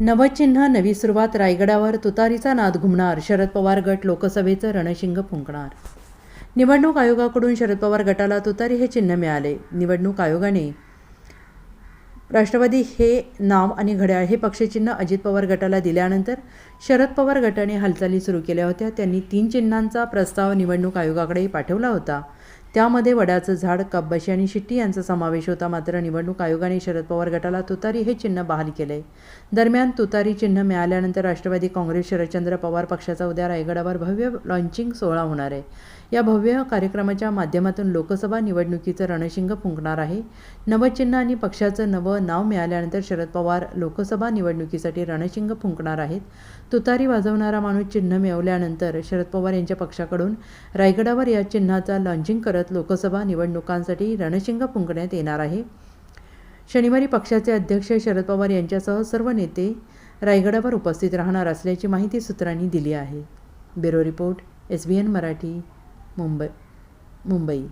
नवचिन्ह नवी सुरुवात रायगडावर तुतारीचा नाद घुमणार. शरद पवार गट लोकसभेचं रणशिंग फुंकणार. निवडणूक आयोगाकडून शरद पवार गटाला तुतारी हे चिन्ह मिळाले. निवडणूक आयोगाने राष्ट्रवादी हे नाव आणि घड्याळ हे पक्षचिन्ह अजित पवार गटाला दिल्यानंतर शरद पवार गटाने हालचाली सुरू केल्या होत्या. त्यांनी तीन चिन्हांचा प्रस्ताव निवडणूक आयोगाकडे पाठवला होता. त्यामध्ये वडाचं झाड कब्बशी आणि शिट्टी यांचा समावेश होता. मात्र निवडणूक आयोगाने शरद पवार गटाला तुतारी हे चिन्ह बहाल केले. दरम्यान तुतारी चिन्ह मिळाल्यानंतर राष्ट्रवादी काँग्रेस शरदचंद्र पवार पक्षाचा उद्या रायगडावर भव्य लॉन्चिंग सोहळा होणार आहे. या भव्य कार्यक्रमाच्या माध्यमातून लोकसभा निवडणुकीचं रणशिंग फुंकणार आहे. नवचिन्ह आणि पक्षाचं नवं नाव मिळाल्यानंतर शरद पवार लोकसभा निवडणुकीसाठी रणशिंग फुंकणार आहेत. तुतारी वाजवणारा माणूस चिन्ह मिळवल्यानंतर शरद पवार यांच्या पक्षाकडून रायगडावर या चिन्हाचा लॉन्चिंग करत लोकसभा निवडणुकांसाठी रणशिंग फुंकण्यात येणार आहे. शनिवारी पक्षाचे अध्यक्ष शरद पवार यांच्यासह सर्व नेते रायगडावर उपस्थित राहणार असल्याची माहिती सूत्रांनी दिली आहे. Bureau report S B N Marathi Mumbai Mumbai.